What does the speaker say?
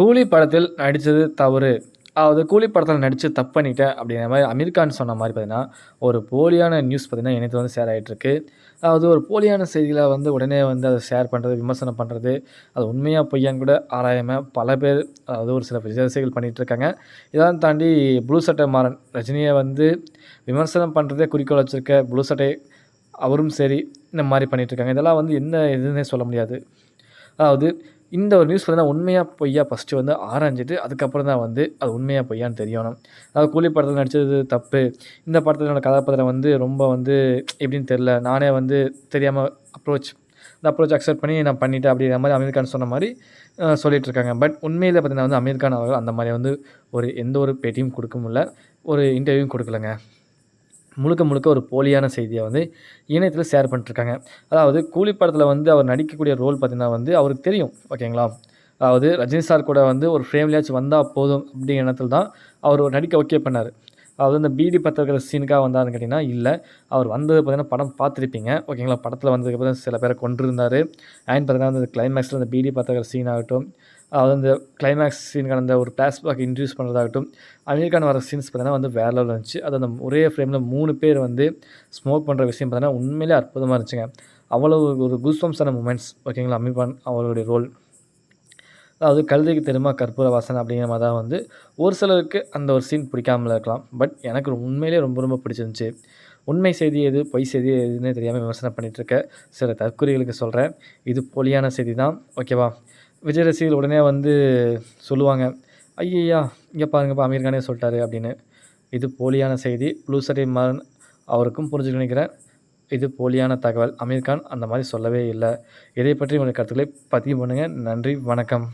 கூலி படத்தில் நடித்தது தவறு. அதாவது கூலி படத்தில் நடித்து தப்பு பண்ணிட்டேன் அப்படிங்கிற மாதிரி அமீர் கான் சொன்ன மாதிரி பார்த்தீங்கன்னா ஒரு போலியான நியூஸ் பார்த்திங்கன்னா எனக்கு வந்து ஷேர் ஆகிட்டுருக்கு அதாவது ஒரு போலியான செய்திகளை வந்து உடனே வந்து அதை ஷேர் பண்ணுறது விமர்சனம் பண்ணுறது அது உண்மையாக பொய்யான்னு கூட ஆராயாமல் பல பேர் அதாவது ஒரு சில விமர்சைகள் பண்ணிகிட்டு இருக்காங்க. இதெல்லாம் தாண்டி ப்ளூ சட்டை மாறன் ரஜினியை வந்து விமர்சனம் பண்ணுறதே குறிக்கோள் வச்சுருக்க ப்ளூ சட்டை அவரும் சரி இந்த மாதிரி பண்ணிகிட்டு இருக்காங்க. இதெல்லாம் வந்து என்ன எதுன்னே சொல்ல முடியாது. அதாவது இந்த ஒரு நியூஸ் தான் உண்மையாக பொய்யா ஃபஸ்ட்டு வந்து ஆராய்ஞ்சிட்டு அதுக்கப்புறம் தான் வந்து அது உண்மையாக பொய்யான்னு தெரியணும். அதாவது கூலி படத்தில் நடித்தது தப்பு. இந்த படத்தில் என்னோடய கதாபாத்திரம் வந்து ரொம்ப வந்து எப்படின்னு தெரில நானே வந்து தெரியாமல் அப்ரோச் இந்த அப்ரோச் அக்செப்ட் பண்ணி நான் பண்ணிட்டேன் அப்படிங்கிற மாதிரி அமீர் கான் சொன்ன மாதிரி சொல்லிகிட்டு இருக்காங்க பட் உண்மையில் பார்த்தீங்கன்னா வந்து அமீர் கான் அவர்கள் அந்த மாதிரி வந்து ஒரு எந்த ஒரு பேட்டியும் கொடுக்க முடியல. ஒரு இன்டர்வியூவும் கொடுக்கலங்க. முழுக்க முழுக்க ஒரு போலியான செய்தியை வந்து இணையத்தில் ஷேர் பண்ணிட்டுருக்காங்க. அதாவது கூலி படத்தில் வந்து அவர் நடிக்கக்கூடிய ரோல் பார்த்திங்கன்னா வந்து அவருக்கு தெரியும் ஓகேங்களா? அதாவது ரஜினி சார் கூட வந்து ஒரு ஃப்ரேம்லேயாச்சும் வந்தால் போதும் அப்படிங்கிற எண்ணத்தில் தான் அவர் ஒரு நடிக்க ஓகே பண்ணார். அவர் இந்த பீடி பற்ற இருக்கிற சீனுக்காக வந்தாருன்னு கேட்டிங்கன்னா இல்லை. அவர் வந்தது பார்த்தீங்கன்னா படம் பார்த்துருப்பீங்க. ஓகேங்களா? படத்தில் வந்ததுக்கப்புறம் சில பேரை கொண்டிருந்தார் அண்ட் பார்த்தீங்கன்னா அந்த கிளைமேக்ஸில் அந்த பீடி பற்ற சீன் ஆகட்டும் அதாவது அந்த கிளைமேக்ஸ் சீனுக்கான அந்த ஒரு ஃப்ளாஷ்பேக் இன்ட்ரடியூஸ் பண்ணுறதாகட்டும் அமெரிக்கான வர சீன்ஸ் பார்த்தீங்கன்னா வந்து வேற லெவலில் இருந்துச்சு. அது அந்த ஒரே ஃப்ரேமில் மூணு பேர் வந்து ஸ்மோக் பண்ணுற விஷயம் பார்த்தீங்கன்னா உண்மையிலே அற்புதமாக இருந்துச்சுங்க. அவ்வளோ ஒரு குஸ்வம்ஸான மூமெண்ட்ஸ் ஓகேங்களா? அமீர்கான் அவருடைய ரோல் அதாவது கழுதைக்கு தெரியுமா கற்பூர வாசனை அப்படிங்கிற மாதிரி தான் வந்து ஒரு சிலருக்கு அந்த ஒரு சீன் பிடிக்காமல் இருக்கலாம். பட் எனக்கு உண்மையிலே ரொம்ப ரொம்ப பிடிச்சிருந்துச்சி. உண்மை செய்தி எது பொய் செய்தி எதுன்னு தெரியாமல் விமர்சனம் பண்ணிகிட்டு இருக்க சில தற்கொலைகளுக்கு சொல்கிறேன் இது போலியான செய்தி தான். ஓகேவா விஜய் ரசிகர்கள் உடனே வந்து சொல்லுவாங்க ஐயையா இங்கே பாருங்கப்பா அமீர் கானே சொல்லிட்டாரு அப்படின்னு. இது போலியான செய்தி. ப்ளூசரி சட்டை மாறன் அவருக்கும் புரிஞ்சு நினைக்கிறேன். இது போலியான தகவல். அமீர்கான் அந்த மாதிரி சொல்லவே இல்லை. இதை பற்றி உங்களுடைய கருத்துக்களை பதிவு பண்ணுங்கள் நன்றி வணக்கம்.